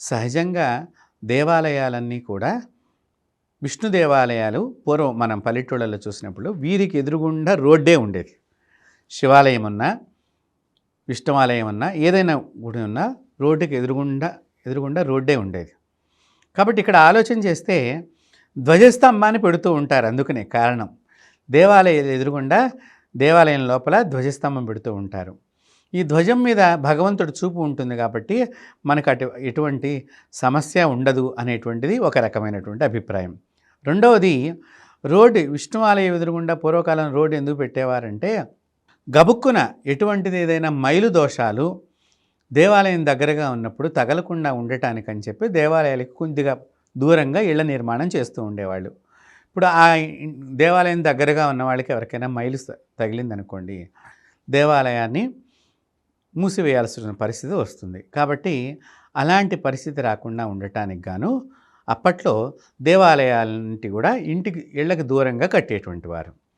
సహజంగా దేవాలయాలన్నీ కూడా విష్ణు దేవాలయాలు పూర్వం మనం పల్లెటూళ్ళలో చూసినప్పుడు వీరికి ఎదురుగుండా రోడ్డే ఉండేది. శివాలయం ఉన్నా విష్ణువాలయం ఉన్నా ఏదైనా గుడి ఉన్నా రోడ్డుకి ఎదురుగుండా ఎదురుగుండా రోడ్డే ఉండేది. కాబట్టి ఇక్కడ ఆలోచన చేస్తే ధ్వజస్తంభాన్ని పెడుతూ ఉంటారు అందుకనే కారణం. దేవాలయం ఎదురుగుండా దేవాలయం లోపల ధ్వజస్తంభం పెడుతూ ఉంటారు. ఈ ధ్వజం మీద భగవంతుడు చూపు ఉంటుంది కాబట్టి మనకు అటు ఎటువంటి సమస్య ఉండదు అనేటువంటిది ఒక రకమైనటువంటి అభిప్రాయం. రెండవది రోడ్డు విష్ణు ఆలయం ఎదురుగుండా పూర్వకాలం రోడ్డు ఎందుకు పెట్టేవారంటే గబుక్కున ఎటువంటిది ఏదైనా మైలు దోషాలు దేవాలయం దగ్గరగా ఉన్నప్పుడు తగలకుండా ఉండటానికని చెప్పి దేవాలయాలకు కొద్దిగా దూరంగా ఇళ్ళ నిర్మాణం చేస్తూ ఉండేవాళ్ళు. ఇప్పుడు ఆ దేవాలయం దగ్గరగా ఉన్న వాళ్ళకి ఎవరికైనా మైలు తగిలిందనుకోండి దేవాలయాన్ని మూసివేయాల్సిన పరిస్థితి వస్తుంది. కాబట్టి అలాంటి పరిస్థితి రాకుండా ఉండటానికి గాను అప్పట్లో దేవాలయాలంటి కూడా ఇంటికి ఇళ్ళకి దూరంగా కట్టేటువంటి వారు.